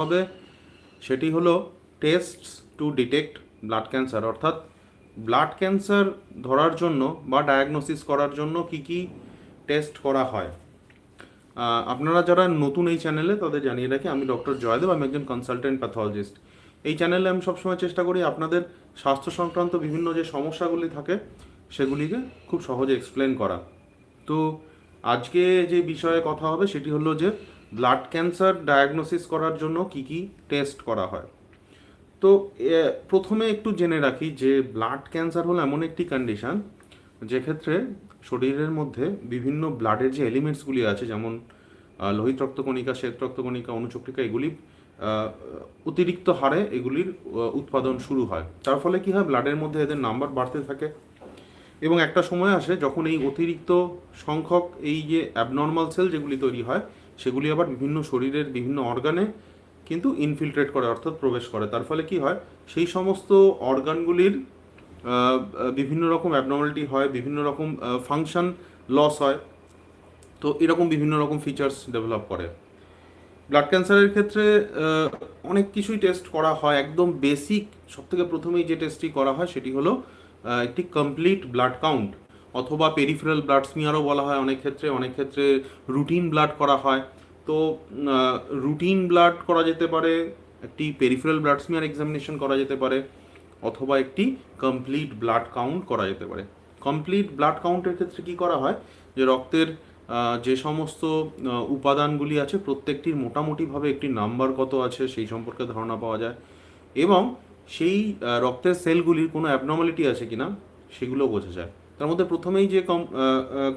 হবে। সেটি হলো test to detect blood cancer অর্থাৎ ব্লাড ক্যান্সার ধরার জন্য বা ডায়াগনোসিস করার জন্য কি কি টেস্ট করা হয়। আপনারা যারা নতুন এই চ্যানেলে তাদের জানিয়ে রাখি, আমি ডক্টর জয়দেব আমি একজন কনসালটেন্ট প্যাথোলজিস্ট এই চ্যানেলে আমি সবসময় চেষ্টা করি আপনাদের স্বাস্থ্য সংক্রান্ত বিভিন্ন যে সমস্যাগুলি থাকে, সেগুলিকে খুব সহজে এক্সপ্লেন করা। তো আজকে যে বিষয়ে কথা হবে, সেটি হলো যে ব্লাড ক্যান্সার ডায়াগনোসিস করার জন্য কি কি টেস্ট করা হয়? তো প্রথমে একটু জেনে রাখি যে ব্লাড ক্যান্সার হলো এমন একটি কন্ডিশন যেক্ষেত্রে শরীরের মধ্যে বিভিন্ন ব্লাডের যে এলিমেন্টসগুলি আছে, যেমন লোহিত রক্তকণিকা, শ্বেত রক্তকণিকা, অনুচক্রিকা, এগুলি অতিরিক্ত হারে এগুলির উৎপাদন শুরু হয়। তার ফলে কি হয়? ব্লাডের মধ্যে এদের নাম্বার বাড়তে থাকে এবং একটা সময় আসে যখন এই অতিরিক্ত সংখ্যক এই যে অ্যাবনর্মাল সেল যেগুলি তৈরি হয় সেগুলি আবার বিভিন্ন শরীরের বিভিন্ন অর্গানে কিন্তু ইনফিলট্রেট করে, অর্থাৎ প্রবেশ করে। তার ফলে কি হয়? সেই সমস্ত অর্গানগুলির বিভিন্ন রকম অ্যাবনর্মালিটি হয়, বিভিন্ন রকম ফাংশন লস হয়। তো এরকম বিভিন্ন রকম ফিচার্স ডেভেলপ করে। ব্লাড ক্যান্সারের ক্ষেত্রে অনেক কিছুই টেস্ট করা হয়। একদম বেসিক সব থেকে প্রথমেই যে টেস্টটি করা হয় সেটি হলো একটি কমপ্লিট ব্লাড কাউন্ট অথবা পেরিফেরাল ব্লাড স্মিয়ারও বলা হয় অনেক ক্ষেত্রে অনেক ক্ষেত্রে রুটিন ব্লাড করা হয়। তো রুটিন ব্লাড করা যেতে পারে, একটি পেরিফেরাল ব্লাড স্মিয়ার এক্সামিনেশন করা যেতে পারে, অথবা একটি কমপ্লিট ব্লাড কাউন্ট করা যেতে পারে। কমপ্লিট ব্লাড কাউন্টের ক্ষেত্রে কি করা হয়? যে রক্তের যে সমস্ত উপাদানগুলি আছে, প্রত্যেকটির মোটামুটিভাবে একটি নাম্বার কত আছে, সেই সম্পর্কে ধারণা পাওয়া যায়। এবং সেই রক্তের সেলগুলির কোনো অ্যাবনর্মালিটি আছে কিনা, সেগুলো বোঝা যায়। তার মধ্যে প্রথমেই যে কম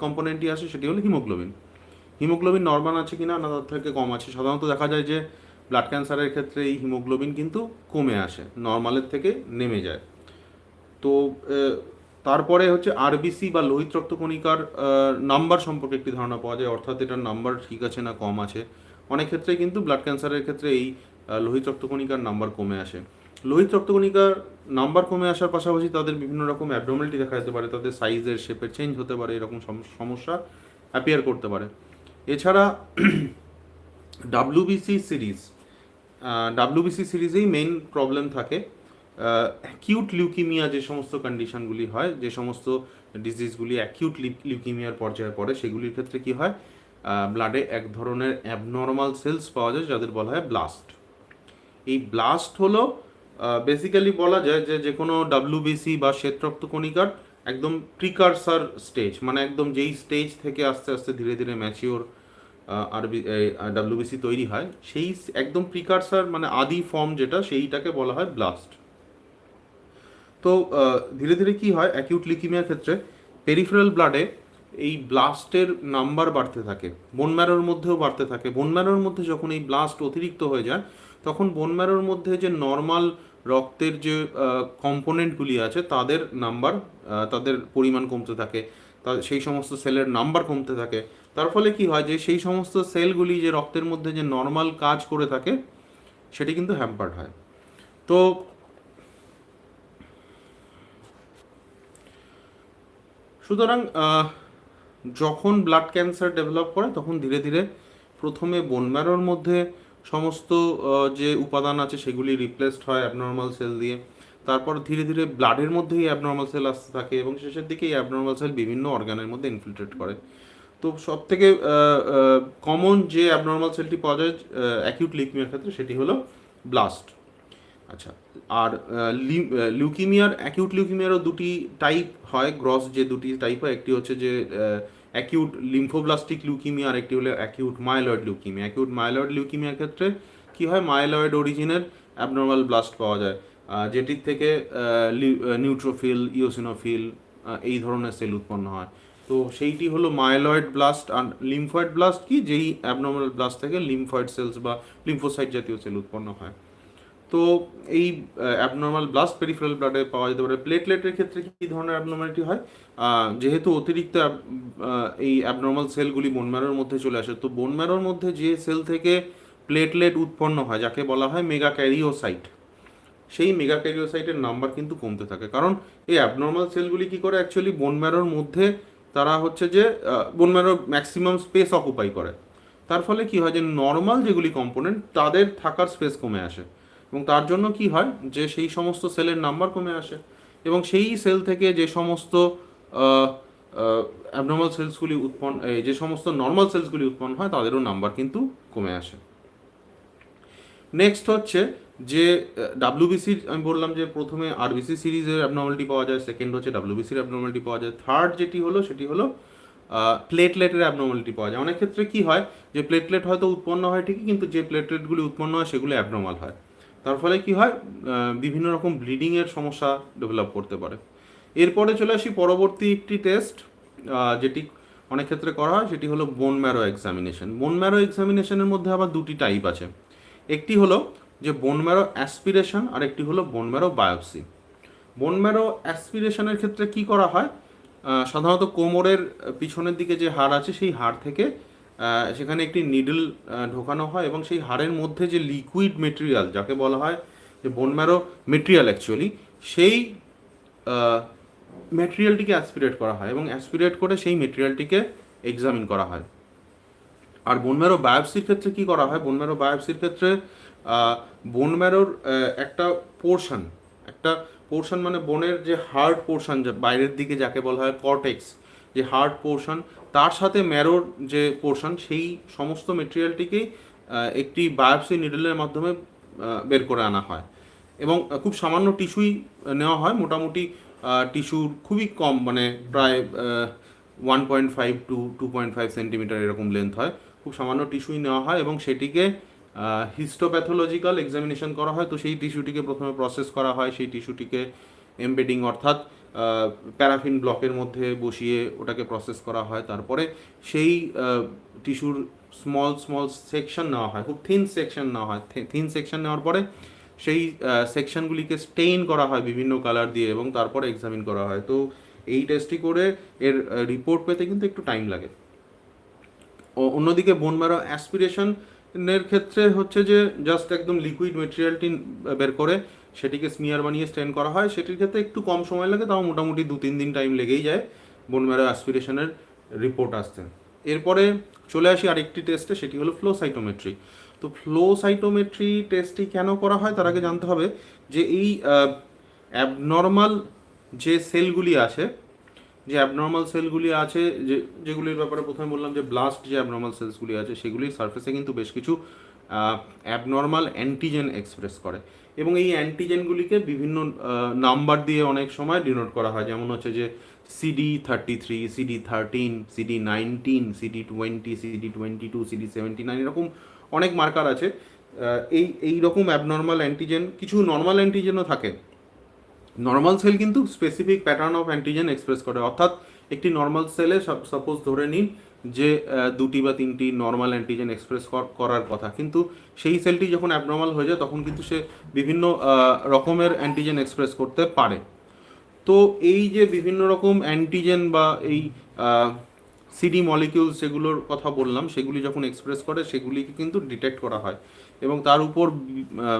কম্পোনেন্টটি আসে সেটি হলো হিমোগ্লোবিন। হিমোগ্লোবিন নর্মাল আছে কিনা না তার থেকে কম আছে? সাধারণত দেখা যায় যে ব্লাড ক্যান্সারের ক্ষেত্রে এই হিমোগ্লোবিন কিন্তু কমে আসে নর্মালের থেকে নেমে যায়। তো তারপরে হচ্ছে আরবিসি বা লোহিত রক্তকণিকার নাম্বার সম্পর্কে একটি ধারণা পাওয়া যায়, অর্থাৎ এটার নাম্বার ঠিক আছে না কম আছে। অনেক ক্ষেত্রে কিন্তু ব্লাড ক্যান্সারের ক্ষেত্রে এই লোহিত রক্তকণিকার নাম্বার কমে আসে। লোহিত রক্তকণিকার নাম্বার কমে আসার পাশাপাশি তাদের বিভিন্ন রকম অ্যাবনর্মালিটি দেখা যেতে পারে, তাদের সাইজের শেপের চেঞ্জ হতে পারে, এরকম সমস্যা অ্যাপিয়ার করতে পারে। এছাড়া ডাব্লিউবিসি সিরিজ ডাব্লিউবিসি সিরিজেই মেইন প্রবলেম থাকে। অ্যাকিউট লিউকিমিয়া যে সমস্ত কন্ডিশনগুলি হয়, যে সমস্ত ডিজিজগুলি অ্যাকিউট লিউকিমিয়ার পর্যায়ে পড়ে, সেগুলির ক্ষেত্রে কি হয়? ব্লাডে এক ধরনের অ্যাবনর্মাল সেলস পাওয়া যায়, যাদের বলা হয় ব্লাস্ট এই ব্লাস্ট হলো বেসিক্যালি বলা যায় যে যে কোনো ডাব্লিউবিসি বা শ্বেত রক্তকণিকার একদম প্রিকারসার স্টেজ মানে একদম যেই স্টেজ থেকে আস্তে আস্তে ধীরে ধীরে ম্যাচিওর আর ডাব্লিউবিসি তৈরি হয়, সেই একদম প্রিকারসার মানে আদি ফর্ম যেটা, সেইটাকে বলা হয় ব্লাস্ট তো ধীরে ধীরে কি হয় অ্যাকিউট লিকিমিয়ার ক্ষেত্রে পেরিফেরাল ব্লাডে এই ব্লাস্টের নাম্বার বাড়তে থাকে বোন ম্যারোর মধ্যেও বাড়তে থাকে। বোন ম্যারোর মধ্যে যখন এই ব্লাস্ট অতিরিক্ত হয়ে যায় তখন বোন ম্যারোর মধ্যে যে নর্মাল রক্তের যে কম্পোনেন্টগুলি আছে, তাদের নাম্বার তাদের পরিমাণ কমতে থাকে। সেই সমস্ত সেলের নাম্বার কমতে থাকে। তার ফলে কি হয় যে, সেই সমস্ত সেলগুলি যে রক্তের মধ্যে যে নর্মাল কাজ করে থাকে, সেটি কিন্তু হ্যাম্পার্ড হয়। তো, সুতরাং যখন ব্লাড ক্যান্সার ডেভেলপ করে, তখন ধীরে ধীরে প্রথমে বোন ম্যারোর মধ্যে সমস্ত যে উপাদান আছে সেগুলি রিপ্লেসড হয় অ্যাবনর্মাল সেল দিয়ে। তারপর ধীরে ধীরে ব্লাডের মধ্যেই অ্যাবনর্মাল সেল আসতে থাকে এবং শেষের দিকে এই অ্যাবনর্মাল সেল বিভিন্ন অর্গানের মধ্যে ইনফিল্ট্রেট করে। তো সব থেকে কমন যে অ্যাবনর্মাল সেলটি পাওয়া যায় অ্যাকিউট লিকমিয়ার ক্ষেত্রে সেটি হলো ব্লাস্ট আচ্ছা আর লিউকিমিয়ার অ্যাকিউট লিউকিমিয়ারও দুটি টাইপ হয় গ্রস যে দুটি টাইপ হয়, একটি হচ্ছে যে অ্যাকিউট লিম্ফোব্লাস্টিক লিউকিমিয়া আর একটি হলো acute myeloid leukemia acute myeloid লিউকিমিয়ার ক্ষেত্রে কি হয়? মাইলয়েড অরিজিনের অ্যাবনর্মাল ব্লাস্ট পাওয়া যায়। যেটির থেকে নিউট্রোফিল ইওসিনোফিল এই ধরনের সেল উৎপন্ন হয়। তো সেইটি হলো মাইলয়েড ব্লাস্ট আর লিম্ফয়েড ব্লাস্ট কি? যেই অ্যাবনর্মাল ব্লাস্ট থেকে লিম্ফয়েড সেলস বা লিম্ফোসাইট জাতীয় সেল উৎপন্ন হয়। তো এই অ্যাবনর্মাল ব্লাস্ট পেরিফেরাল ব্লাডে পাওয়া যেতে পারে। প্লেটলেটের ক্ষেত্রে কী ধরনের অ্যাবনর্মালিটি হয়? যেহেতু অতিরিক্ত এই অ্যাবনর্মাল সেলগুলি বোন ম্যারোর মধ্যে চলে আসে, তো বোন ম্যারোর মধ্যে যে সেল থেকে প্লেটলেট উৎপন্ন হয়, যাকে বলা হয় মেগা ক্যারিওসাইট সেই মেগা ক্যারিওসাইটের নাম্বার কিন্তু কমতে থাকে। কারণ এই অ্যাবনর্মাল সেলগুলি কি করে? অ্যাকচুয়ালি বোন ম্যারোর মধ্যে তারা হচ্ছে যে bone marrow maximum space occupy করে। তার ফলে কি হয় যে নর্মাল যেগুলি কম্পোনেন্ট তাদের থাকার স্পেস কমে আসে। এবং তার জন্য কি হয় যে সেই সমস্ত সেলের নাম্বার কমে আসে এবং সেই সেল থেকে যে সমস্ত অ্যাবনর্মাল সেলসগুলি উৎপন্ন যে সমস্ত নর্মাল সেলসগুলি উৎপন্ন হয় তাদেরও নাম্বার কিন্তু কমে আসে। নেক্সট হচ্ছে যে ডাব্লিউবিসির আমি বললাম যে প্রথমে আরবিসি সিরিজের অ্যাবনর্মালিটি পাওয়া যায় সেকেন্ড হচ্ছে ডাব্লিউবিসির অ্যাবনর্মালিটি পাওয়া যায় থার্ড যেটি হলো সেটি হলো প্লেটলেটের অ্যাবনর্মালিটি পাওয়া যায়। অনেক ক্ষেত্রে কি হয় যে প্লেটলেট হয়তো উৎপন্ন হয় ঠিকই, কিন্তু যে প্লেটলেটগুলি উৎপন্ন হয় সেগুলো অ্যাবনর্মাল হয়। তার ফলে কি হয় বিভিন্ন রকম ব্লিডিংয়ের সমস্যা ডেভেলপ করতে পারে। এরপরে চলে আসি পরবর্তী একটি টেস্ট যেটি অনেক ক্ষেত্রে করা হয়, সেটি হলো bone marrow examination bone marrow এক্সামিনেশনের মধ্যে আবার দুটি টাইপ আছে। একটি হলো যে বোন ম্যারো অ্যাসপিরেশন আর একটি হলো bone marrow biopsy bone marrow অ্যাসপিরেশনের ক্ষেত্রে কি করা হয় সাধারণত কোমরের পিছনের দিকে যে হাড় আছে, সেই হাড় থেকে সেখানে একটি নিডল ঢোকানো হয় এবং সেই হাড়ের মধ্যে যে লিকুইড মেটেরিয়াল যাকে বলা হয় যে ম্যারো মেটেরিয়াল অ্যাকচুয়ালি সেই মেটেরিয়ালটিকে অ্যাসপিরেট করা হয় এবং অ্যাসপিরেট করে সেই মেটেরিয়ালটিকে এক্সামিন করা হয়। আর বোন ম্যারো বায়োপসির ক্ষেত্রে কি করা হয়? বোন ম্যারো বায়োপসির ক্ষেত্রে ম্যারোর একটা পোর্শন একটা পোর্শন মানে বোনের যে হার্ড পোর্শন বাইরের দিকে যাকে বলা হয় কর্টেক্স যে হার্ড পোর্শন তার সাথে ম্যারোর যে পোর্শন সেই সমস্ত মেটেরিয়ালটিকেই একটি বায়োপসি নিডলের মাধ্যমে বের করে আনা হয়। এবং খুব সামান্য টিস্যুই নেওয়া হয়, মোটামুটি টিস্যুর খুবই কম মানে প্রায় one point five to two point five centimetre এরকম লেন্থ হয়। খুব সামান্য টিস্যুই নেওয়া হয় এবং সেটিকে হিস্টোপ্যাথোলজিক্যাল এক্সামিনেশন করা হয়। তো সেই টিস্যুটিকে প্রথমে প্রসেস করা হয়, সেই টিস্যুটিকে এমবেডিং অর্থাৎ প্যারাফিন ব্লকের মধ্যে বসিয়ে ওটাকে প্রসেস করা হয়। তারপরে সেই টিস্যুর স্মল স্মল সেকশন নেওয়া হয়। খুব থিন সেকশন নেওয়া হয়। থিন সেকশন নেওয়ার পরে সেই সেকশনগুলিকে স্টেইন করা হয় বিভিন্ন কালার দিয়ে এবং তারপরে এক্সামিন করা হয়। তো এই টেস্টটি করে এর রিপোর্ট পেতে কিন্তু একটু টাইম লাগে। অন্যদিকে বোন ম্যারো অ্যাসপিরেশনের ক্ষেত্রে হচ্ছে যে জাস্ট একদম লিকুইড মেটেরিয়ালটি বের করে সেটিকে স্মিয়ার বানিয়ে স্টেন করা হয়। সেটির ক্ষেত্রে একটু কম সময় লাগে, তাও মোটামুটি দু তিন দিন টাইম লেগেই যায়। বোন ম্যারো অ্যাসপিরেশনের রিপোর্ট আসতে এরপরে চলে আসি আরেকটি টেস্টে সেটি হলো ফ্লো সাইটোমেট্রি তো ফ্লো সাইটোমেট্রি টেস্টটি কেন করা হয় তার আগে জানতে হবে যে এই অ্যাবনর্মাল যে সেলগুলি আছে, যে অ্যাবনর্মাল সেলগুলি আছে, যে, যেগুলির ব্যাপারে প্রথমে বললাম যে ব্লাস্ট যে অ্যাবনর্মাল সেলসগুলি আছে, সেগুলির সারফেসে কিন্তু বেশ কিছু অ্যাবনর্মাল অ্যান্টিজেন এক্সপ্রেস করে। এবং এই অ্যান্টিজেনগুলিকে বিভিন্ন নাম্বার দিয়ে অনেক সময় ডিনোট করা হয়। যেমন হচ্ছে যে CD thirty three CD thirteen CD nineteen CD twenty CD twenty two CD seventy nine এরকম অনেক মার্কার আছে। এই এই রকম অ্যাবনর্মাল অ্যান্টিজেন কিছু নর্মাল অ্যান্টিজেনও থাকে। নর্মাল সেল কিন্তু specific pattern of antigen express করে। অর্থাৎ একটি নর্মাল সেলে সাপোজ ধরে নিন যে দুটি বা তিনটি নর্মাল অ্যান্টিজেন এক্সপ্রেস করার কথা। কিন্তু সেই সেলটি যখন অ্যাবনর্মাল হয়ে যায়, তখন কিন্তু সে বিভিন্ন রকমের অ্যান্টিজেন এক্সপ্রেস করতে পারে। তো এই যে বিভিন্ন রকম অ্যান্টিজেন বা এই সিডি মলিকিউলস যেগুলোর কথা বললাম, সেগুলি যখন এক্সপ্রেস করে, সেগুলিকে কিন্তু ডিটেক্ট করা হয়। এবং তার উপর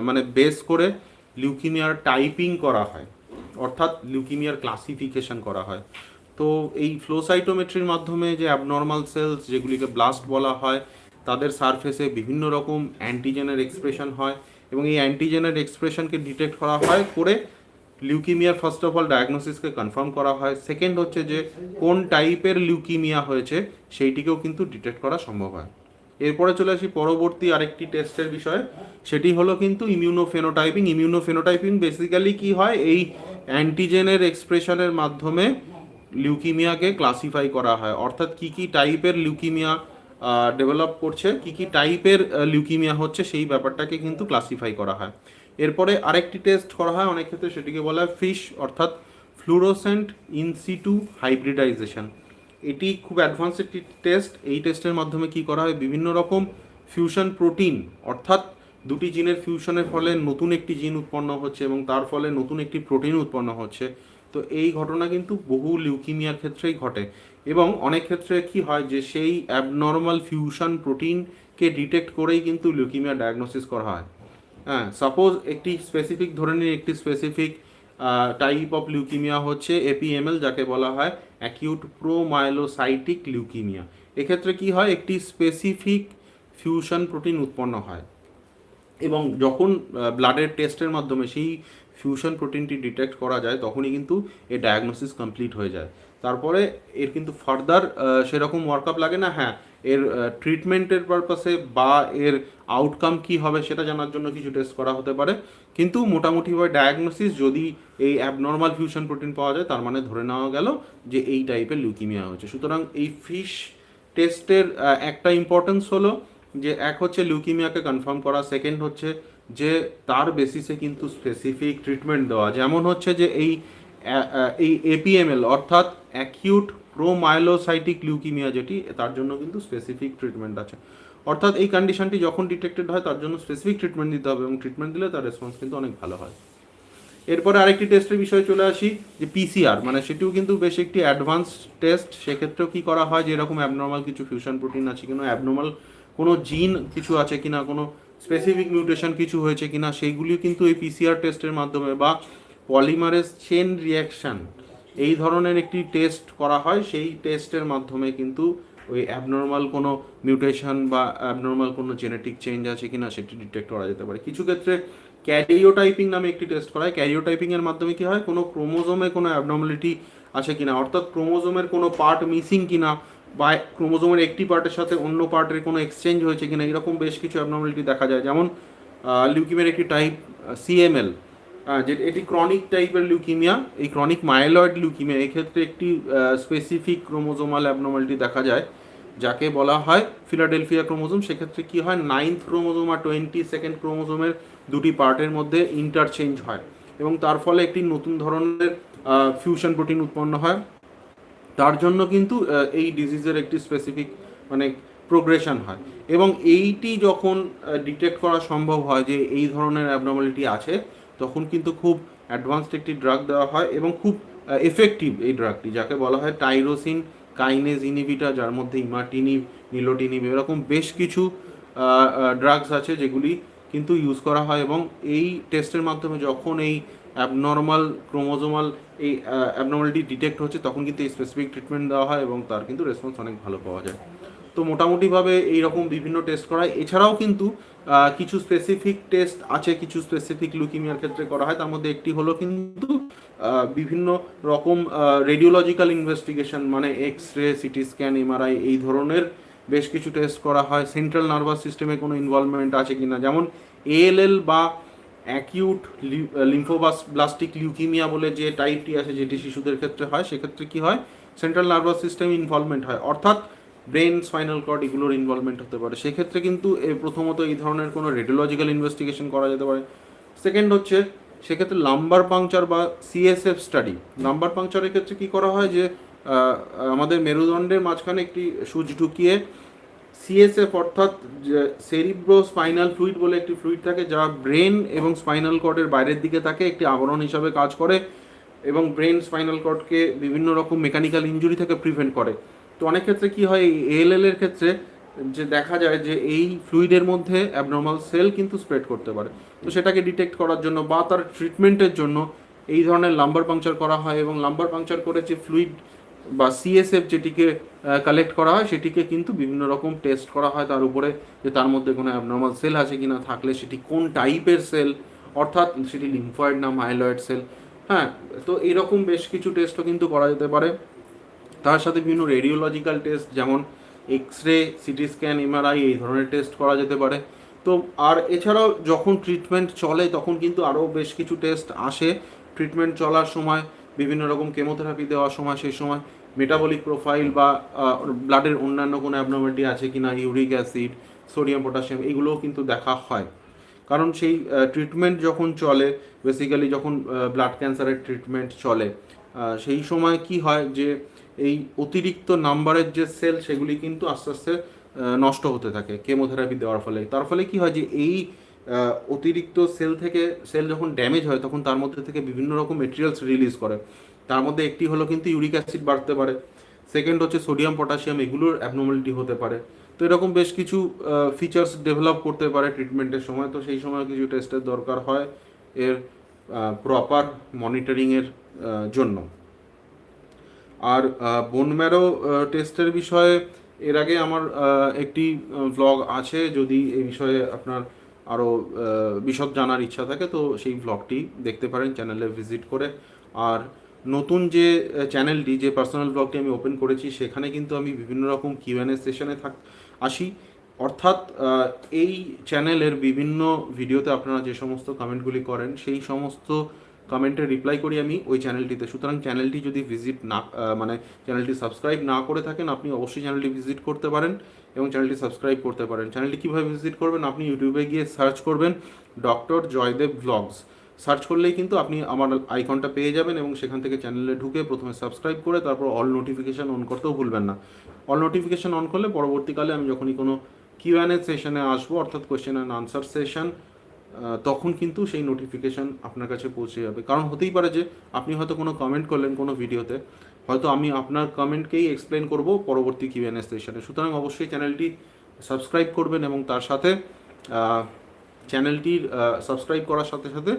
মানে বেস করে লিউকিমিয়ার টাইপিং করা হয়। অর্থাৎ লিউকিমিয়ার ক্লাসিফিকেশন করা হয়। তো এই ফ্লোসাইটোমেট্রির মাধ্যমে যে অ্যাবনর্মাল সেলস যেগুলিকে ব্লাস্ট বলা হয়, তাদের সারফেসে বিভিন্ন রকম অ্যান্টিজেনের এক্সপ্রেশন হয় এবং এই অ্যান্টিজেনের এক্সপ্রেশনকে ডিটেক্ট করা হয় করে লিউকিমিয়ার ফার্স্ট অফ অল ডায়াগনোসিসকে কনফার্ম করা হয়। সেকেন্ড হচ্ছে যে কোন টাইপের লিউকিমিয়া হয়েছে সেইটিকেও কিন্তু ডিটেক্ট করা সম্ভব হয়। এরপরে চলে আসি পরবর্তী আরেকটি টেস্টের বিষয়ে। সেটি হলো কিন্তু ইমিউনোফেনোটাইপিং ইমিউনোফেনোটাইপিং বেসিক্যালি কি হয়? এই অ্যান্টিজেনের এক্সপ্রেশনের মাধ্যমে লিউকিমিয়াকে ক্লাসিফাই করা হয়। অর্থাৎ কি কি টাইপের লিউকিমিয়া ডেভেলপ করছে, কি কি টাইপের লিউকিমিয়া হচ্ছে সেই ব্যাপারটাকে কিন্তু ক্লাসিফাই করা হয়। এরপরে আরেকটি টেস্ট করা হয়, অনেক ক্ষেত্রে সেটিকে বলা হয় ফিশ অর্থাৎ ফ্লুরোসেন্ট ইনসিটু হাইব্রিডাইজেশন এটি খুব অ্যাডভান্স একটি টেস্ট এই টেস্টের মাধ্যমে কি করা হয়? বিভিন্ন রকম ফিউশন প্রোটিন অর্থাৎ দুটি জিনের ফিউশনের ফলে নতুন একটি জিন উৎপন্ন হচ্ছে এবং তার ফলে নতুন একটি প্রোটিন উৎপন্ন হচ্ছে। তো এই ঘটনা কিন্তু বহু লিউকিমিয়ার ক্ষেত্রেই ঘটে। এবং অনেক ক্ষেত্রে কি হয় যে, সেই অ্যাবনর্মাল ফিউশন প্রোটিনকে ডিটেক্ট করেই কিন্তু লিউকিমিয়া ডায়াগনোসিস করা হয়। হ্যাঁ সাপোজ একটি স্পেসিফিক ধরে নিন একটি স্পেসিফিক টাইপ অফ লিউকিমিয়া হচ্ছে এপিএমএল যাকে বলা হয় অ্যাকিউট প্রোমাইলোসাইটিক লিউকিমিয়া এক্ষেত্রে কি হয়, একটি স্পেসিফিক ফিউশন প্রোটিন উৎপন্ন হয়। এবং যখন ব্লাডের টেস্টের মাধ্যমে সেই ফিউশন প্রোটিনটি ডিটেক্ট করা যায়, তখনই কিন্তু এর ডায়াগনোসিস কমপ্লিট হয়ে যায়। তারপরে এর কিন্তু ফার্দার সেরকম ওয়ার্কআপ লাগে না। হ্যাঁ এর ট্রিটমেন্টের পারপাসে বা এর আউটকাম কি হবে সেটা জানার জন্য কিছু টেস্ট করা হতে পারে। কিন্তু মোটামুটিভাবে ডায়াগনোসিস যদি এই অ্যাবনর্মাল ফিউশন প্রোটিন পাওয়া যায়, তার মানে ধরে নেওয়া গেল যে এই টাইপের লিউকিমিয়া হয়েছে। সুতরাং এই ফিশ টেস্টের একটা ইম্পর্টেন্স হলো যে এক হচ্ছে লিউকিমিয়াকে কনফার্ম করা সেকেন্ড হচ্ছে যে তার বেসিসে কিন্তু স্পেসিফিক ট্রিটমেন্ট দেওয়া যেমন হচ্ছে যে এই এই এপিএমএল অর্থাৎ অ্যাকিউট প্রোমাইলোসাইটিক লিউকিমিয়া যেটি, তার জন্য কিন্তু স্পেসিফিক ট্রিটমেন্ট আছে। অর্থাৎ এই কন্ডিশনটি যখন ডিটেক্টেড হয়, তার জন্য স্পেসিফিক ট্রিটমেন্ট দিতে হবে এবং ট্রিটমেন্ট দিলে তার রেসপন্স কিন্তু অনেক ভালো হয়। এরপরে আরেকটি টেস্টের বিষয়ে চলে আসি, যে পিসিআর মানে সেটিও কিন্তু বেশ একটি অ্যাডভান্স টেস্ট সেক্ষেত্রেও কি করা হয় যে এরকম অ্যাবনর্মাল কিছু ফিউশন প্রোটিন আছে কিনা অ্যাবনর্মাল কোনো জিন কিছু আছে কিনা, কোনো স্পেসিফিক মিউটেশন কিছু হয়েছে কিনা, সেইগুলিও কিন্তু এই পিসিআর টেস্টের মাধ্যমে বা পলিমারেজ চেন রিয়াকশন এই ধরনের একটি টেস্ট করা হয়, সেই টেস্টের মাধ্যমে কিন্তু ওই অ্যাবনর্মাল কোনো মিউটেশন বা অ্যাবনর্মাল কোনো জেনেটিক চেঞ্জ আছে কিনা সেটি ডিটেক্ট করা যেতে পারে। কিছু ক্ষেত্রে ক্যারিওটাইপিং নামে একটি টেস্ট করা হয়। ক্যারিওটাইপিং এর মাধ্যমে কি হয়? কোনো ক্রোমোজোমে কোনো অ্যাবনর্মালিটি আছে কিনা? অর্থাৎ ক্রোমোজোমের কোনো পার্ট মিসিং কিনা? বা ক্রোমোজোমের একটি পার্টের সাথে অন্য পার্টের কোনো এক্সচেঞ্জ হয়েছে কিনা, এরকম বেশ কিছু অ্যাবনর্মালিটি দেখা যায়। যেমন লিউকিমের একটি টাইপ সিএমএল যে এটি ক্রনিক টাইপের লিউকিমিয়া এই ক্রনিক মাইলয়েড লিউকিমিয়া এক্ষেত্রে একটি স্পেসিফিক ক্রোমোজোমাল অ্যাবনর্মালিটি দেখা যায়, যাকে বলা হয় ফিলাডেলফিয়া ক্রোমোজোম সেক্ষেত্রে কি হয় নাইন্থ ক্রোমোজোম আর টোয়েন্টি সেকেন্ড ক্রোমোজোমের দুটি পার্টের মধ্যে ইন্টারচেঞ্জ হয় এবং তার ফলে একটি নতুন ধরনের ফিউশন প্রোটিন উৎপন্ন হয়। তার জন্য কিন্তু এই ডিজিজের একটি স্পেসিফিক মানে প্রোগ্রেশন হয়। এবং এইটি যখন ডিটেক্ট করা সম্ভব হয় যে এই ধরনের অ্যাবনর্মালিটি আছে, তখন কিন্তু খুব অ্যাডভান্সড একটি ড্রাগ দেওয়া হয় এবং খুব এফেক্টিভ এই ড্রাগটি যাকে বলা হয় টাইরোসিন কাইনেজ ইনিভিটা যার মধ্যে ইমাটিনিভ নিলোটিনিভ এরকম বেশ কিছু ড্রাগস আছে যেগুলি কিন্তু ইউজ করা হয় এবং এই টেস্টের মাধ্যমে যখন এই অ্যাবনর্মাল ক্রোমোজোমাল এই অ্যাবনর্মালিটি ডিটেক্ট হচ্ছে, তখন কিন্তু এই স্পেসিফিক ট্রিটমেন্ট দেওয়া হয় এবং তার কিন্তু রেসপন্স অনেক ভালো পাওয়া যায়। তো মোটামুটিভাবে এই রকম বিভিন্ন টেস্ট করা হয়। এছাড়াও কিন্তু কিছু স্পেসিফিক টেস্ট আছে, কিছু স্পেসিফিক লুকিমিয়ার ক্ষেত্রে করা হয়। তার মধ্যে একটি হলো কিন্তু বিভিন্ন রকম রেডিওলজিক্যাল ইনভেস্টিগেশন মানে X ray CT scan MRI এই ধরনের বেশ কিছু টেস্ট করা হয়। সেন্ট্রাল নার্ভাস সিস্টেমে কোনো ইনভলভমেন্ট আছে কি না যেমন এএলএল বা অ্যাকিউট লিম্ফোবাস, ব্লাস্টিক লিউকিমিয়া বলে যে টাইপটি আছে যেটি শিশুদের ক্ষেত্রে হয়, সেক্ষেত্রে কি হয়? সেন্ট্রাল নার্ভাস সিস্টেম ইনভলভমেন্ট হয়। অর্থাৎ ব্রেন স্পাইনাল কর্ড এগুলোর ইনভলভমেন্ট হতে পারে। সেক্ষেত্রে কিন্তু প্রথমত এই ধরনের কোনো রেডিওলজিক্যাল ইনভেস্টিগেশন করা যেতে পারে। সেকেন্ড হচ্ছে, সেক্ষেত্রে লাম্বার পাংচার বা সিএসএফ স্টাডি লাম্বার পাংচারের ক্ষেত্রে কি করা হয় যে আমাদের মেরুদণ্ডের মাঝখানে একটি সুচ ঢুকিয়ে সিএসএফ অর্থাৎ সেরিব্রো স্পাইনাল ফ্লুইড বলে একটি ফ্লুইড থাকে, যা ব্রেন এবং স্পাইনাল কর্ডের বাইরের দিকে থাকে, একটি আবরণ হিসাবে কাজ করে এবং ব্রেন স্পাইনাল কর্ডকে বিভিন্ন রকম মেকানিক্যাল ইঞ্জুরি থেকে প্রিভেন্ট করে। তো অনেক ক্ষেত্রে কি হয় এএলএল এর ক্ষেত্রে যে দেখা যায় যে এই ফ্লুইডের মধ্যে অ্যাবনর্মাল সেল কিন্তু স্প্রেড করতে পারে। তো সেটাকে ডিটেক্ট করার জন্য বা তার ট্রিটমেন্টের জন্য এই ধরনের লাম্বার পাংচার করা হয় এবং লাম্বার পাংচার করে যে ফ্লুইড বা সিএসএফ যেটিকে কালেক্ট করা হয়, সেটিকে কিন্তু বিভিন্ন রকম টেস্ট করা হয়। তার উপরে যে তার মধ্যে কোনো অ্যাবনর্মাল সেল আছে কিনা থাকলে সেটি কোন টাইপের সেল অর্থাৎ সেটি লিম্ফয়েড না মাইলয়েড সেল হ্যাঁ তো এরকম বেশ কিছু টেস্টও কিন্তু করা যেতে পারে। তার সাথে বিভিন্ন রেডিওলজিক্যাল টেস্ট যেমন X ray CT scan MRI এই ধরনের টেস্ট করা যেতে পারে। তো, আর এছাড়াও যখন ট্রিটমেন্ট চলে, তখন কিন্তু আরও বেশ কিছু টেস্ট আসে। ট্রিটমেন্ট চলার সময় বিভিন্ন রকম কেমোথেরাপি দেওয়ার সময়, সেই সময় মেটাবলিক প্রোফাইল বা ব্লাডের অন্যান্য কোনো অ্যাবনর্মালিটি আছে কি না ইউরিক অ্যাসিড সোডিয়াম পটাশিয়াম এগুলোও কিন্তু দেখা হয়। কারণ সেই ট্রিটমেন্ট যখন চলে বেসিক্যালি যখন ব্লাড ক্যান্সারের ট্রিটমেন্ট চলে সেই সময় কি হয় যে, এই অতিরিক্ত নাম্বারের যে সেল সেগুলি কিন্তু আস্তে আস্তে নষ্ট হতে থাকে কেমোথেরাপি দেওয়ার ফলে। তার ফলে কি হয় যে, এই অতিরিক্ত সেল থেকে, সেল যখন ড্যামেজ হয়, তখন তার মধ্যে থেকে বিভিন্ন রকম মেটেরিয়ালস রিলিজ করে। তার মধ্যে একটি হলো কিন্তু ইউরিক অ্যাসিড বাড়তে পারে। সেকেন্ড হচ্ছে সোডিয়াম পটাশিয়াম এগুলোর অ্যাবনর্মালিটি হতে পারে। তো এরকম বেশ কিছু ফিচার্স ডেভেলপ করতে পারে ট্রিটমেন্টের সময়। তো সেই সময় কিছু টেস্টের দরকার হয় এর প্রপার মনিটরিংয়ের জন্য। আর বোন ম্যারো টেস্টের বিষয়ে, এর আগে আমার একটি ভ্লগ আছে। যদি এই বিষয়ে আপনার আরও বিশদ জানার ইচ্ছা থাকে, তো সেই ব্লগটি দেখতে পারেন চ্যানেলে ভিজিট করে। আর নতুন যে চ্যানেলটি যে পার্সোনাল ব্লগটি আমি ওপেন করেছি, সেখানে কিন্তু আমি বিভিন্ন রকম কিউএনএ সেশনে থাক আসি। অর্থাৎ এই চ্যানেলের বিভিন্ন ভিডিওতে আপনারা যে সমস্ত কমেন্টগুলি করেন, সেই সমস্ত কমেন্টের রিপ্লাই করি আমি ওই চ্যানেলটিতে সুতরাং চ্যানেলটি যদি ভিজিট না মানে চ্যানেলটি সাবস্ক্রাইব না করে থাকেন, আপনি অবশ্যই চ্যানেলটি ভিজিট করতে পারেন এবং চ্যানেলটি সাবস্ক্রাইব করতে পারেন। চ্যানেলটি কীভাবে ভিজিট করবেন? আপনি ইউটিউবে গিয়ে সার্চ করবেন ডক্টর জয়দেব ব্লগস সার্চ করলেই কিন্তু আপনি আমার আইকনটা পেয়ে যাবেন এবং সেখান থেকে চ্যানেলে ঢুকে প্রথমে সাবস্ক্রাইব করে তারপর অল নোটিফিকেশান অন করতেও ভুলবেন না। অল নোটিফিকেশান অন করলে পরবর্তীকালে আমি যখনই কোনো কিউএনএ সেশনে আসব, অর্থাৎ কোয়েশ্চেন অ্যান্ড আনসার সেশন তখন কিন্তু সেই নোটিফিকেশান আপনার কাছে পৌঁছে যাবে। কারণ হতেই পারে যে আপনি হয়তো কোনো কমেন্ট করলেন কোনো ভিডিওতে, হয়তো আমি আপনার কমেন্টকেই এক্সপ্লেন করব পরবর্তী কিউএনএ সেশনে সুতরাং অবশ্যই চ্যানেলটি সাবস্ক্রাইব করবেন এবং তার সাথে চ্যানেলটির সাবস্ক্রাইব করার সাথে সাথে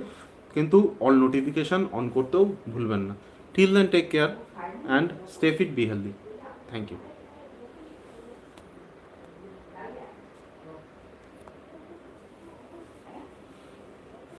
কিন্তু অল নোটিফিকেশান অন করতেও ভুলবেন না। Till then take care and stay fit be healthy thank you